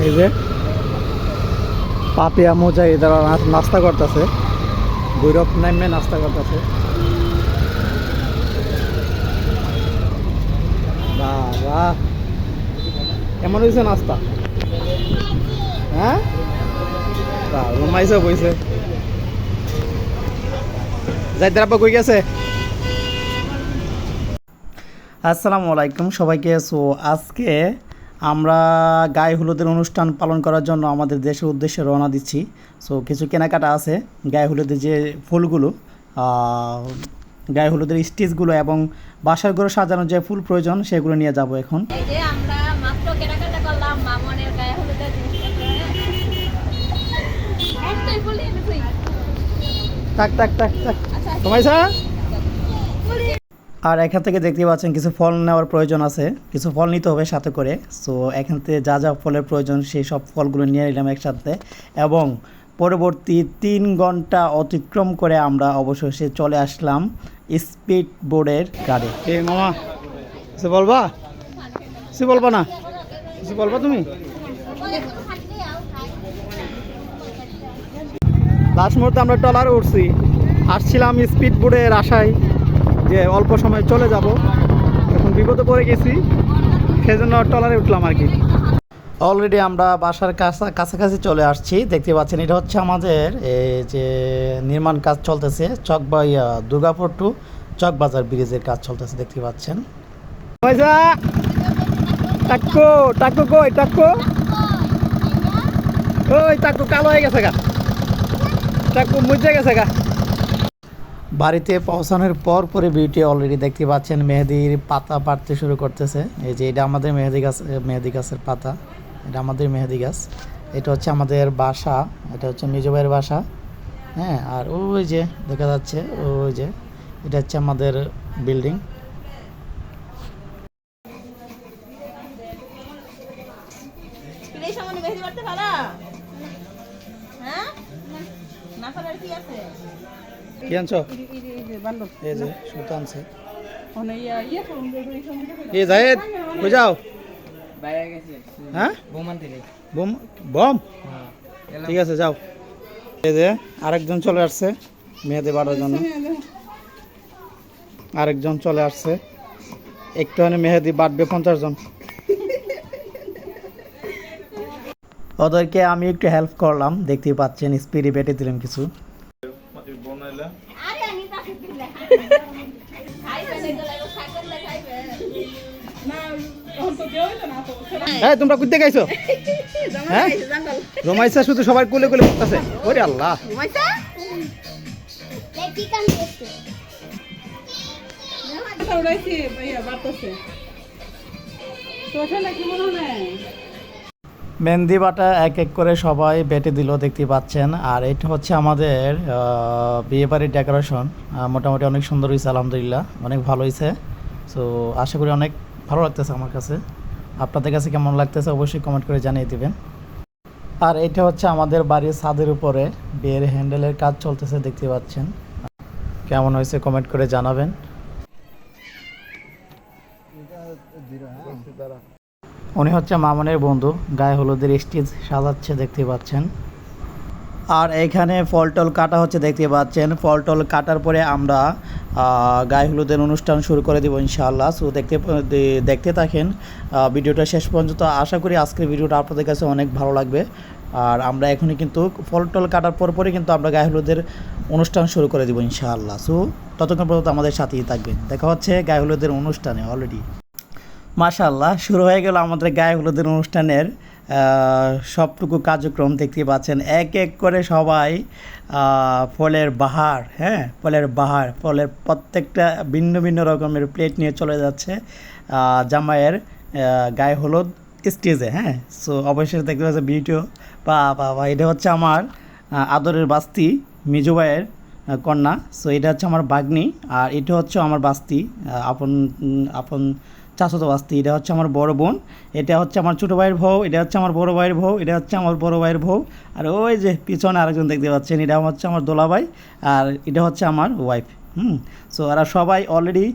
এই যে পাপিয়া মোজা এদারা নাস্তা করতেছে। ভৈরব নামে নাস্তা করতেছে। বাহ কেমন হয়েছে নাস্তা? হ্যাঁ? আসসালামু আলাইকুম সবাইকে। সো, আজকে আমরা গায়ে হলুদের অনুষ্ঠান পালন করার জন্য আমাদের দেশের উদ্দেশ্যে রওনা দিচ্ছি। সো কিছু কেনাকাটা আছে গায়ে হলুদের যে ফুলগুলো গায়ে হলুদের স্টিচগুলো এবং বাসার ঘরে সাজানোর যে ফুল প্রয়োজন সেগুলো নিয়ে যাব এখন। এই যে আমরা মাত্র কেনাকাটা করলাম মামনের গায়ে হলুদের জিনিসপত্র। একটাই বলি তুই। টাক টাক টাক টাক আচ্ছা তোমাইছা আর এখান থেকে দেখতে পাচ্ছেন কিছু ফল নেওয়ার প্রয়োজন আছে। কিছু ফল নিতে হবে সাথে করে। সো এখান থেকে যা যা ফলের প্রয়োজন, সেই সব ফলগুলো নিয়ে নিলাম একসাথে। এবং পরবর্তী তিন ঘণ্টা অতিক্রম করে আমরা অবশেষে চলে আসলাম স্পিড বোর্ডের গাড়ি। এ মামা, কিছু বলবা? কিছু বলবা না? কিছু বলবা তুমি? লাস্ট মুহূর্তে আমরা ট্রলারে উঠছি। আসছিলাম স্পিড বোর্ডের আশায়। যে অল্প সময় চলে যাব। এখন বিপদে পড়ে গেছি সেজন্য ট্রলারে উঠলাম আর কি। অলরেডি আমরা বাসার কাছা কাছাকাছি চলে আসছি দেখতে পাচ্ছেন এটা হচ্ছে আমাদের এই যে নির্মাণ কাজ চলতেছে চক চকবাইয়া দুর্গাপুর টু চকবাজার ব্রিজের কাজ চলতেছে দেখতে পাচ্ছেন। টাক্কো টাক্কো কই টাক্কো ওই টাক্কো কালো হয়ে গেছে গা। টাক্কো মুজে গেছে গা। বাড়িতে পৌঁছানোর পর পরে বিউটি অলরেডি দেখতে পাচ্ছেন। মেহেদির পাতা পাড়তে শুরু করতেছে। এই যে এটা আমাদের মেহেদি গাছ মেহেদি গাছের পাতা। এটা আমাদের মেহেদি গাছ। এটা হচ্ছে আমাদের বাসা। এটা হচ্ছে নিজবাইয়ের বাসা। হ্যাঁ আর ওই যে দেখা যাচ্ছে, ওই যে এটা হচ্ছে আমাদের বিল্ডিং কি আনছো? এই যে সুতা আনছে। এ জাহেদ কই যাও? হ্যাঁ? বম বম ঠিক আছে যাও। এই যে আরেকজন চলে আসছে মেয়েদের বাড়ার জন্য। আরেকজন চলে আসছে। একটু মানে মেহেদি বাড়বে পঞ্চাশ জন। ওদেরকে আমি একটু হেল্প করলাম দেখতেই পাচ্ছেন স্পিডে বেটে দিলাম কিছু আরে আমি তাকে দিলে খাইবে না গেলে সাইকেল খাইবে হ্যাঁ তোমরা কুদ্দে গাইছো হ্যাঁ? রোমাইসা শুধু সবার কুলে কুলে করতেছে ওরে আল্লাহ। ঘুমাইছা মেহেন্দি বাটা এক এক করে সবাই বেটে দিল, দেখতে পাচ্ছেন। আর এটা হচ্ছে আমাদের বিয়ে বাড়ির ডেকোরেশন মোটামুটি অনেক সুন্দর হয়েছে, আলহামদুলিল্লাহ। অনেক ভালো হয়েছে। সো আশা করি অনেক ভালো লাগতেছে আমার কাছে। আপনাদের কাছে কেমন লাগতেছে অবশ্যই কমেন্ট করে জানিয়ে দেবেন। আর এটা হচ্ছে আমাদের বাড়ির ছাদের উপরে, বিয়ের হ্যান্ডেলের কাজ চলতেছে, দেখতে পাচ্ছেন। কেমন হয়েছে কমেন্ট করে জানাবেন। উনি হচ্ছে মামনের বন্ধু, গায়ে হলুদের স্টেজ সাজাচ্ছে, দেখতে পাচ্ছেন। আর এখানে ফল টল কাটা হচ্ছে, দেখতে পাচ্ছেন। ফল টল কাটার পরে আমরা গায়ে হলুদের অনুষ্ঠান শুরু করে দেবো ইনশাআল্লাহ। সো দেখতে দেখতে থাকেন। ভিডিওটা শেষ পর্যন্ত আশা করি আজকের ভিডিওটা আপনাদের কাছে অনেক ভালো লাগবে। আর আমরা এখনই কিন্তু ফল টল কাটার পর পরে কিন্তু আমরা গায়ে হলুদের অনুষ্ঠান শুরু করে দেবো ইনশাআল্লাহ। সো ততক্ষণ পর্যন্ত আমাদের সাথেই থাকবেন। দেখা হচ্ছে গায়ে হলুদের অনুষ্ঠানে অলরেডি। মাশাল্লাহ শুরু হয়ে গেল আমাদের গায়ে হলুদের অনুষ্ঠানের সবটুকু কার্যক্রম দেখতে পাচ্ছেন। এক এক করে সবাই ফলের বাহার হ্যাঁ ফলের বাহার, ফলের প্রত্যেকটা ভিন্ন ভিন্ন রকমের প্লেট নিয়ে চলে যাচ্ছে জামাইয়ের গায়ে হলুদ স্টেজে হ্যাঁ। সো অবশ্যই দেখতে পাচ্ছেন ভিডিও বা বা এটা হচ্ছে আমার আদরের বাস্তি, মিজু ভাইয়ের কন্যা। সো এটা হচ্ছে আমার বাগ্নি, আর এটা হচ্ছে আমার বাস্তি আপন আপন চাচাতো বাস্তি, এটা হচ্ছে আমার বড় বোন, এটা হচ্ছে আমার ছোটো ভাইয়ের বউ, এটা হচ্ছে আমার বড় ভাইয়ের বউ, এটা হচ্ছে আমার বড় ভাইয়ের বউ, আর ওই যে পিছনে আরেকজন দেখতে পাচ্ছেন, এটা হচ্ছে আমার দোলা ভাই আর এটা হচ্ছে আমার ওয়াইফ হুম? সো ওরা সবাই অলরেডি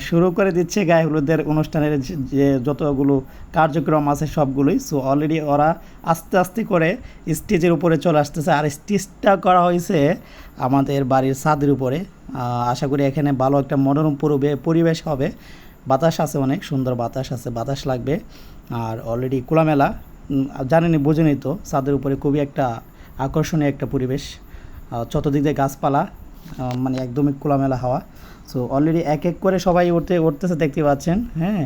শুরু করে দিচ্ছে গায়ে হলুদের অনুষ্ঠানের যে- যতগুলো কার্যক্রম আছে সবগুলোই। সো অলরেডি ওরা আস্তে আস্তে করে স্টেজের উপরে চলে আসতেছে, আর স্টেজটা করা হয়েছে আমাদের বাড়ির ছাদের উপরে। আশা করি এখানে ভালো একটা মনোরম পরিবে- পরিবেশ হবে। বাতাস আছে অনেক, সুন্দর বাতাস আছে, বাতাস লাগবে। আর অলরেডি খোলামেলা জানেনি বোঝেনি তো, ছাদের উপরে খুবই একটা আকর্ষণীয় একটা পরিবেশ। চতুর্দিক দিয়ে গাছপালা মানে একদমই খোলামেলা হাওয়া। সো অলরেডি এক এক করে সবাই উঠতে, উঠতেছে, দেখতে পাচ্ছেন হ্যাঁ?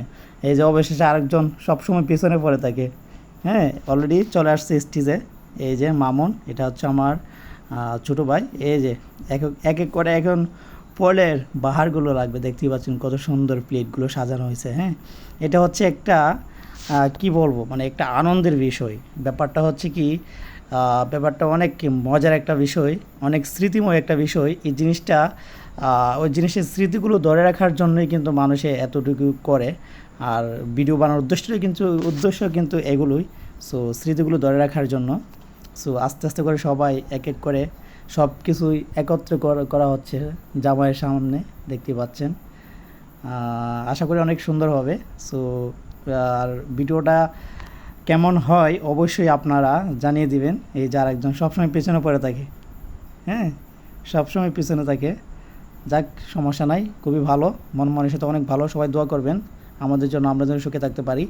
এই যে অবশেষে আরেকজন সবসময় পিছনে পড়ে থাকে হ্যাঁ? অলরেডি চলে আসছে স্টিজে এই যে মামুন, এটা হচ্ছে আমার ছোটো ভাই। এই যে এক এক করে এখন ফলের বাহারগুলো লাগবে, দেখতেই পাচ্ছেন কত সুন্দর প্লেটগুলো সাজানো হয়েছে হ্যাঁ? এটা হচ্ছে একটা কি বলব মানে একটা আনন্দের বিষয়। ব্যাপারটা হচ্ছে কি ব্যাপারটা অনেক মজার একটা বিষয়, অনেক স্মৃতিময় একটা বিষয়। এই জিনিসটা ওই জিনিসের স্মৃতিগুলো ধরে রাখার জন্যই কিন্তু মানুষে এতটুকু করে। আর ভিডিও বানানোর উদ্দেশ্যটাই কিন্তু, উদ্দেশ্য কিন্তু এগুলোই। সো স্মৃতিগুলো ধরে রাখার জন্য। সো আস্তে আস্তে করে সবাই এক এক করে সব কিছুই একত্র করা- হচ্ছে জামাইয়ের সামনে, দেখতে পাচ্ছেন। আশা করি অনেক সুন্দর হবে। সো আর ভিডিওটা কেমন হয় অবশ্যই আপনারা জানিয়ে দিবেন। এই যার একজন সবসময় পেছনে পড়ে থাকে। হ্যাঁ সবসময় পিছনে থাকে। যাক, সমস্যা নাই, খুবই ভালো। মন সাথে অনেক ভালো। সবাই দোয়া করবেন। আমাদের জন্য আমরা যেন সুখে থাকতে পারি।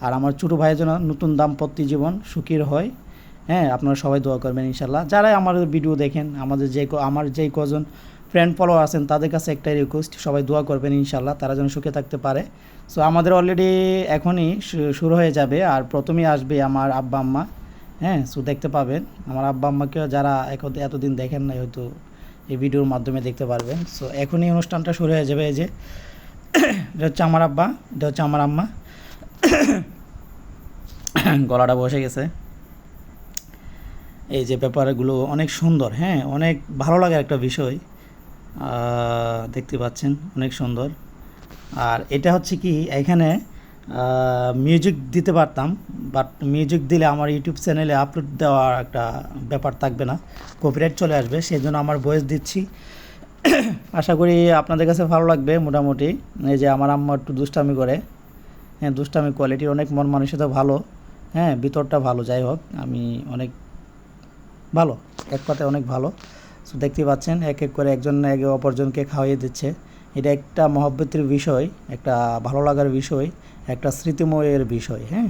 আর আমার ছোটো ভাইয়ের জন্য নতুন দাম্পত্য জীবন সুখীর হয়। হ্যাঁ আপনারা সবাই দোয়া করবেন ইনশাল্লাহ যারাই আমার ভিডিও দেখেন, আমাদের যে আমার যেই কজন ফ্রেন্ড ফলোয়ার আছেন, তাদের কাছে একটাই রিকোয়েস্ট সবাই দোয়া করবেন ইনশাল্লাহ তারা যেন সুখে থাকতে পারে। সো আমাদের অলরেডি এখনই শুরু হয়ে যাবে, আর প্রথমেই আসবে আমার আব্বা, আম্মা। হ্যাঁ সো দেখতে পাবেন। আমার আব্বা আম্মাকেও যারা এক- এতদিন দেখেন নাই, হয়তো এই ভিডিওর মাধ্যমে দেখতে পারবেন। সো এখনই অনুষ্ঠানটা শুরু হয়ে যাবে এই যে। এটা হচ্ছে আমার আব্বা, এটা হচ্ছে আমার আম্মা। গলাটা বসে গেছে। এই যে ব্যাপারগুলো অনেক সুন্দর হ্যাঁ অনেক ভালো লাগার একটা বিষয় দেখতে পাচ্ছেন, অনেক সুন্দর। আর এটা হচ্ছে কি, এখানে মিউজিক দিতে পারতাম বাট মিউজিক দিলে আমার ইউটিউব চ্যানেলে আপলোড দেওয়ার একটা ব্যাপার থাকবে না কপিরাইট চলে আসবে সেই জন্য আমার ভয়েস দিচ্ছি। আশা করি আপনাদের কাছে ভালো লাগবে, মোটামুটি। এই যে আমার আম্মা একটু দুষ্টামি করে হ্যাঁ দুষ্টামি কোয়ালিটির অনেক মন মানুষের তো ভালো হ্যাঁ ভিতরটা ভালো, যাই হোক, আমি অনেক ভালো, এক কথায় অনেক ভালো। সো দেখতে পাচ্ছেন, এক এক করে একজন একে অপরজনকে খাওয়াইয়ে দিচ্ছে। এটা একটা মহব্বতের বিষয়, একটা ভালো লাগার বিষয়, একটা স্মৃতিময়ের বিষয় হ্যাঁ?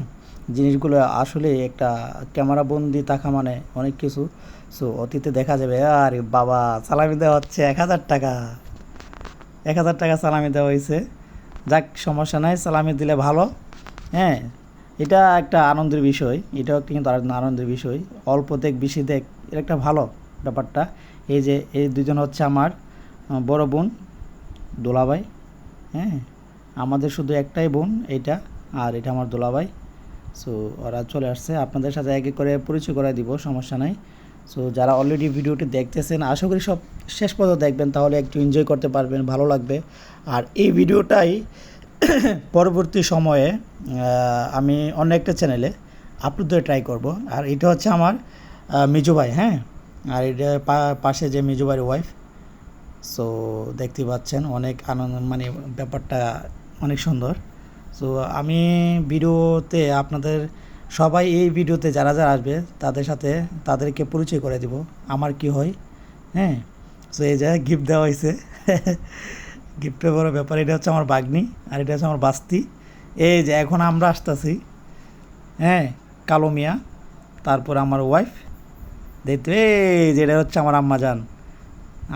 জিনিসগুলো আসলে একটা ক্যামেরা বন্দি থাকা মানে অনেক কিছু। সো অতীতে দেখা যাবে, আরে বাবা, সালামি দেওয়া হচ্ছে এক হাজার টাকা। এক হাজার টাকা সালামি দেওয়া হয়েছে। যাক, সমস্যা নাই, সালামি দিলে ভালো হ্যাঁ? এটা একটা আনন্দের বিষয়, এটাও একটা কিন্তু আনন্দ- আনন্দের বিষয়। অল্প দেখ, বেশি দেখ এটা একটা ভালো ব্যাপারটা। এই যে, এই দুজন হচ্ছে আমার বড় বোন দোলাভাই হ্যাঁ? আমাদের শুধু একটাই বোন এইটা আর এটা আমার দোলাভাই সো ওরা চলে আসছে। আপনাদের সাথে এক এক করে পরিচয় করে দিব, সমস্যা নাই। সো যারা অলরেডি ভিডিওটি দেখতেছেন, আশা করি সব শেষ পর্যন্ত দেখবেন। তাহলে একটু এনজয় করতে পারবেন, ভালো লাগবে। আর এই ভিডিওটাই পরবর্তী সময়ে আমি অন্য একটা চ্যানেলে আপলোড দিয়ে ট্রাই করব। আর এটা হচ্ছে আমার মিজু ভাই হ্যাঁ? আর এটা পাশে যে মিজু ভাইয়ের ওয়াইফ সো দেখতে পাচ্ছেন অনেক আনন্দ মানে ব্যাপারটা অনেক সুন্দর। সো আমি ভিডিওতে আপনাদের, সবাই এই ভিডিওতে যারা যারা আসবে, তাদের সাথে তাদেরকে পরিচয় করে দিব, আমার কি হয় হ্যাঁ? সো এই যে গিফট দেওয়া হয়েছে গিফটের বড় ব্যাপার, এটা হচ্ছে আমার বাগনি আর এটা হচ্ছে আমার বাস্তি। এই যে এখন আমরা আসতেছি হ্যাঁ কালো মিয়া, তারপর আমার ওয়াইফ দেখতে এই যে এটা হচ্ছে আমার আম্মা যান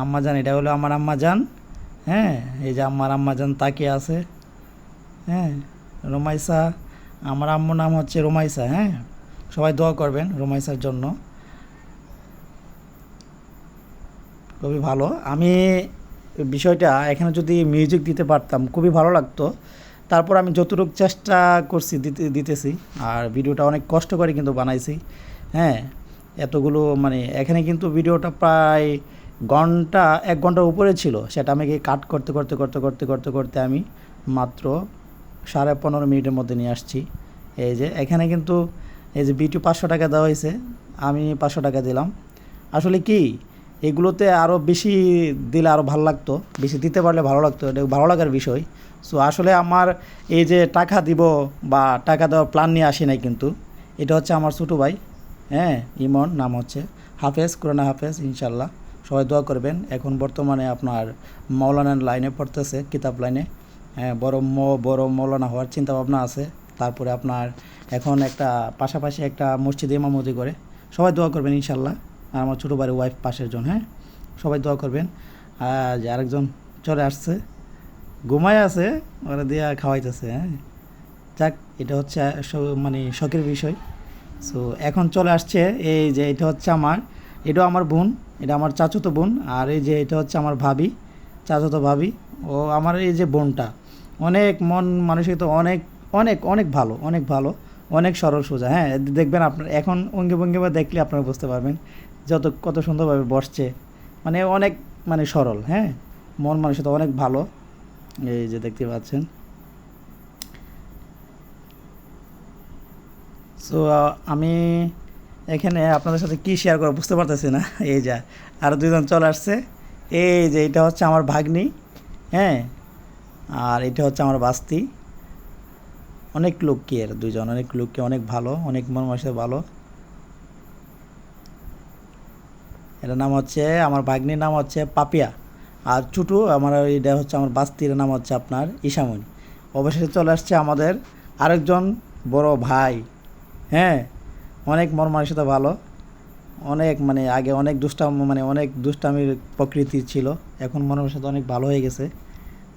আম্মা যান এটা হলো আমার আম্মা যান হ্যাঁ এই যে আমার আম্মা যান তাকিয়ে আছে হ্যাঁ রোমাইসা, আমার আম্মুর নাম হচ্ছে রোমাইসা হ্যাঁ সবাই দোয়া করবেন রোমাইসার জন্য। খুবই ভালো। আমি বিষয়টা এখানে যদি মিউজিক দিতে পারতাম, খুবই ভালো লাগতো। তারপর আমি যতটুকু চেষ্টা করছি, দিতে, দিতেছি, আর ভিডিওটা অনেক কষ্ট করে কিন্তু বানাইছি। হ্যাঁ এতগুলো মানে এখানে কিন্তু ভিডিওটা প্রায় ঘণ্টা, এক ঘণ্টার উপরে ছিল। সেটা আমাকে কাট করতে করতে করতে করতে করতে করতে আমি মাত্র সাড়ে পনেরো মিনিটের মধ্যে নিয়ে আসছি। এই যে এখানে কিন্তু এই যে বিটু পাঁচশো টাকা দেওয়া হয়েছে, আমি পাঁচশো টাকা দিলাম। আসলে কি এগুলোতে আরও বেশি দিলে আরও ভালো লাগতো, বেশি দিতে পারলে ভালো লাগতো, এটা ভালো লাগার বিষয়। সো আসলে আমার এই যে টাকা দিব বা টাকা দেওয়ার প্ল্যান নিয়ে আসি নাই কিন্তু, এটা হচ্ছে আমার ছোটো ভাই হ্যাঁ ইমন, নাম হচ্ছে হাফেজ, কোরআনা হাফেজ ইনশাল্লাহ সবাই দোয়া করবেন, এখন বর্তমানে আপনার মৌলানার লাইনে পড়তেছে, কিতাব লাইনে। হ্যাঁ বড় ম, বড় মৌলানা হওয়ার চিন্তা ভাবনা আছে, তারপরে আপনার এখন একটা, পাশাপাশি একটা মসজিদে ইমামতি করে। সবাই দোয়া করবেন ইনশাল্লাহ আর আমার ছোটো বাড়ির ওয়াইফ পাশের জন হ্যাঁ? সবাই দোয়া করবেন। আর আরেকজন চলে আসছে। ঘুমায় আছে, ওরা দিয়া খাওয়াইতেছে হ্যাঁ? যাক, এটা হচ্ছে মানে শখের বিষয়। সো, এখন চলে আসছে, এই যে এটা হচ্ছে আমার, এটাও আমার বোন, এটা আমার চাচতো বোন, আর এই যে এটা হচ্ছে আমার ভাবি, চাচতো ভাবি। ও আমার এই যে বোনটা, অনেক মন মানুষের মানসিকতা অনেক অনেক অনেক ভালো অনেক ভালো, অনেক সরল সোজা হ্যাঁ? দেখবেন আপনার, এখন অঙ্গে ভঙ্গিমা দেখলে আপনারা বুঝতে পারবেন। যত, কত সুন্দরভাবে বসছে। মানে অনেক মানে সরল হ্যাঁ? মন মানসিকতা অনেক ভালো। এই যে দেখতে পাচ্ছেন। সো আমি এখানে আপনাদের সাথে কি শেয়ার করব বুঝতে পারতেছি না। এই যা, আর দুজন চলে আসছে। এই যে, এটা হচ্ছে আমার ভাগ্নি হ্যাঁ? আর এটা হচ্ছে আমার বাস্তি। অনেক লোককে এর দুজন অনেক লোককে, অনেক ভালো, অনেক মন মাসে ভালো। এটার নাম হচ্ছে, আমার ভাগ্নির নাম হচ্ছে পাপিয়া। আর ছুটু আমার এটা হচ্ছে আমার বাস্তির নাম হচ্ছে আপনার ঈশামণি। অবশেষে চলে আসছে আমাদের আরেকজন বড় ভাই। হ্যাঁ অনেক মন মানসিকতা ভালো। অনেক মানে আগে অনেক দুষ্টাম মানে অনেক দুষ্টামির প্রকৃতি ছিল। এখন মন মানসিকতা অনেক ভালো হয়ে গেছে।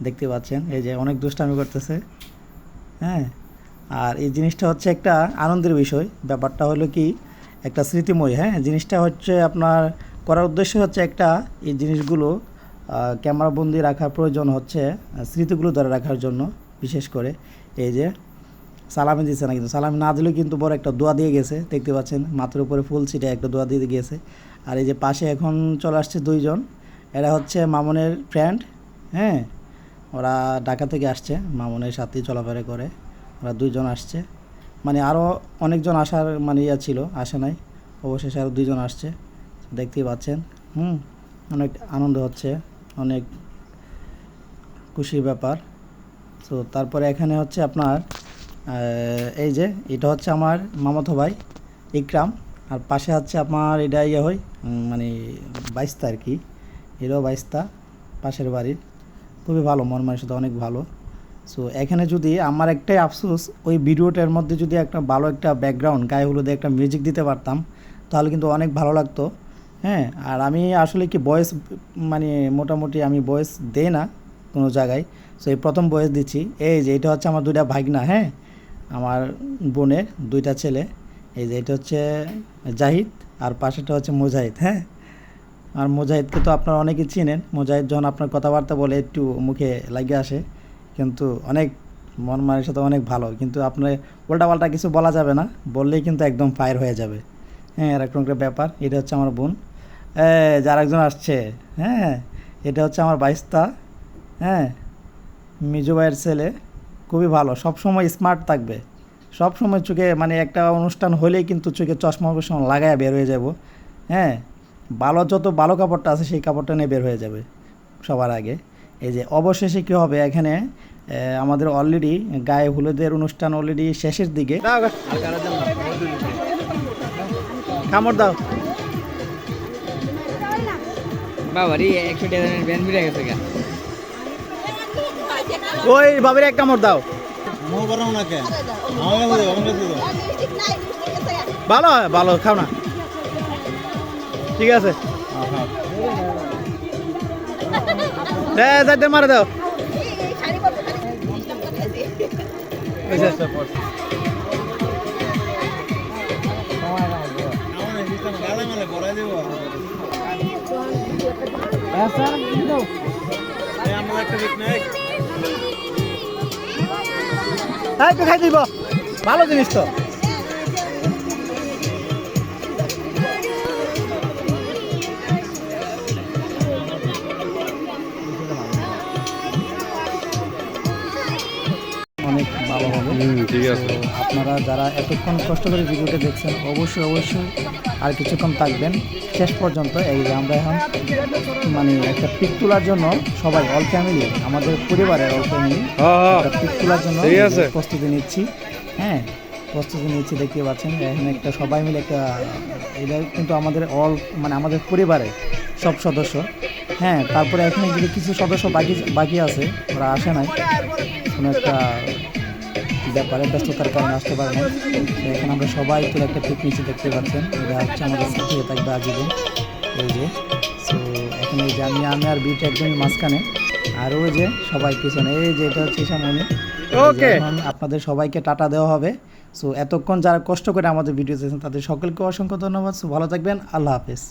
দেখতে পাচ্ছেন, এই যে অনেক দুষ্টামি করতেছে। হ্যাঁ আর এই জিনিসটা হচ্ছে একটা আনন্দের বিষয়। ব্যাপারটা হলো কি, একটা স্মৃতিময়। হ্যাঁ জিনিসটা হচ্ছে আপনার করার উদ্দেশ্য হচ্ছে একটা, এই জিনিসগুলো ক্যামেরাবন্দি রাখার প্রয়োজন হচ্ছে স্মৃতিগুলো ধরে রাখার জন্য, বিশেষ করে এই যে সালামি দিচ্ছে না কিন্তু, সালামি না দিলেও কিন্তু বড় একটা দোয়া দিয়ে গেছে, দেখতে পাচ্ছেন, মাথার উপরে ফুল ছিটে একটা দোয়া দিয়ে গিয়েছে আর এই যে পাশে এখন চলে আসছে দুইজন, এরা হচ্ছে মামনের ফ্রেন্ড হ্যাঁ? ওরা ঢাকা থেকে আসছে, মামনের সাথে চলাফেরা করে, ওরা দুইজন আসছে। মানে আরও অনেকজন আসার মানে ইয়া ছিল, আসে নাই, অবশেষে আরও দুইজন আসছে। দেখতেই পাচ্ছেন। হুম, অনেক আনন্দ হচ্ছে, অনেক খুশির ব্যাপার। তো তারপরে এখানে হচ্ছে আপনার এই যে, এটা হচ্ছে আমার মামাতো ভাই, ইকরাম। আর পাশে হচ্ছে আপনার এটা ইয়ে হয় মানে বাইস্তা আর কি। এটাও বাইস্তা, পাশের বাড়ির। খুবই ভালো, মন মানসিকতা অনেক ভালো। সো এখানে যদি আমার একটাই আফসোস, ওই ভিডিওটার মধ্যে যদি একটা ভালো একটা ব্যাকগ্রাউন্ড গায়ে হলুদে একটা মিউজিক দিতে পারতাম, তাহলে কিন্তু অনেক ভালো লাগতো। হ্যাঁ আর আমি আসলে কি বয়েস মানে মোটামুটি আমি বয়েস দেই না কোনো জায়গায় সো এই প্রথম বয়স দিচ্ছি। এই যে এটা হচ্ছে আমার দুইটা ভাগনা হ্যাঁ আমার বোনের দুইটা ছেলে। এই যে এটা হচ্ছে জাহিদ আর পাশেটা হচ্ছে মুজাহিদ হ্যাঁ। আর মুজাহিদকে তো আপনারা অনেকেই চিনেন। মুজাহিদ যখন আপনার কথাবার্তা বলে একটু মুখে লাগে আসে, কিন্তু অনেক মন মানের সাথে অনেক ভালো। কিন্তু আপনার উল্টাপাল্টা কিছু বলা যাবে না, বললেই কিন্তু একদম ফায়ার হয়ে যাবে। হ্যাঁ এরকম একটা ব্যাপার। এটা হচ্ছে আমার বোন। এই যে আরেকজন আসছে হ্যাঁ? এটা হচ্ছে আমার বাইস্তা হ্যাঁ? মিজু ভাইয়ের ছেলে, খুবই ভালো সব সময় স্মার্ট থাকবে। সব সময় চোখে মানে একটা অনুষ্ঠান হলেই কিন্তু চোখে চশমা ফশমা লাগায় বের হয়ে যাব হ্যাঁ? ভালো, যত ভালো কাপড়টা আছে সেই কাপড়টা নিয়ে বের হয়ে যাবে সবার আগে। এই যে অবশেষে কী হবে এখানে? আমাদের অলরেডি গায়ে হলুদের অনুষ্ঠান অলরেডি শেষের দিকে। কামড় দাও। বাবারি একশো টাকা ব্যান বিড়ে গেছে গা। ওই বাবির এক কামড় দাও। ভালো ভালো খাও না। ঠিক আছে। হ্যাঁ চারটে মারে দাও। খাই দিব। ভালো জিনিস তো। অনেক ভালো হবে। ঠিক আছে। আপনারা যারা এতক্ষণ কষ্ট করে ভিডিওটা দেখছেন অবশ্যই অবশ্যই আর কিছুক্ষণ থাকবেন। শেষ পর্যন্ত এই যে আমরা এখন মানে একটা পিক তোলার জন্য সবাই অল ফ্যামিলি আমাদের পরিবারের অল ফ্যামিলি পিক তোলার জন্য প্রস্তুতি নিচ্ছি। হ্যাঁ প্রস্তুতি নিচ্ছি দেখতে পাচ্ছেন এখানে একটা সবাই মিলে একটা এটা কিন্তু আমাদের অল মানে আমাদের পরিবারে সব সদস্য। হ্যাঁ তারপরে এখানে যদি কিছু সদস্য বাকি বাকি আছে ওরা আসে নাই কোনো একটা ব্যাপারে ব্যস্ততার কারণে আসতে পারে না এখানে আমরা সবাই তো একটা পিক নিচে দেখতে পাচ্ছেন। এটা হচ্ছে আমাদের সাথে থাকবে আজীবন এই যে সো এখন এই যে আমি আমি আর বিট একদমই মাঝখানে। আর ওই যে সবাই পিছনে এই যে এটা হচ্ছে সামনে। ওকে আপনাদের সবাইকে টাটা দেওয়া হবে। সো এতক্ষণ যারা কষ্ট করে আমাদের ভিডিও দেখছেন তাদের সকলকে অসংখ্য ধন্যবাদ। সো ভালো থাকবেন। আল্লাহ হাফেজ।